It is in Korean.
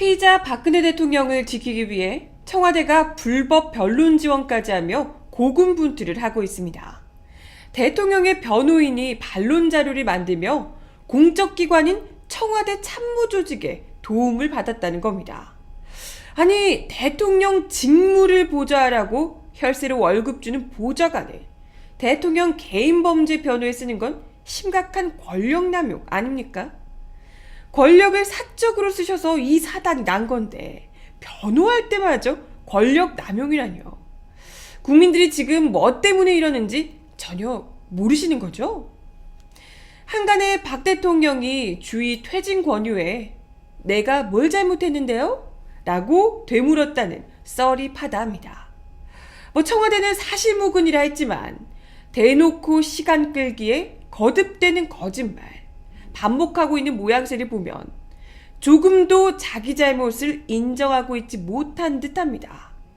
피의자 박근혜 대통령을 지키기 위해 청와대가 불법 변론 지원까지 하며 고군분투를 하고 있습니다. 대통령의 변호인이 반론 자료를 만들며 공적 기관인 청와대 참모 조직에 도움을 받았다는 겁니다. 아니, 대통령 직무를 보좌하라고 혈세로 월급 주는 보좌관을 대통령 개인 범죄 변호에 쓰는 건 심각한 권력 남용 아닙니까? 권력을 사적으로 쓰셔서 이 사단이 난 건데 변호할 때마저 권력 남용이라뇨. 국민들이 지금 뭐 때문에 이러는지 전혀 모르시는 거죠? 한간에 박 대통령이 주의 퇴진 권유에 내가 뭘 잘못했는데요? 라고 되물었다는 썰이 파다합니다. 뭐 청와대는 사실무근이라 했지만 대놓고 시간 끌기에 거듭되는 거짓말, 반복하고 있는 모양새를 보면 조금도 자기 잘못을 인정하고 있지 못한 듯합니다.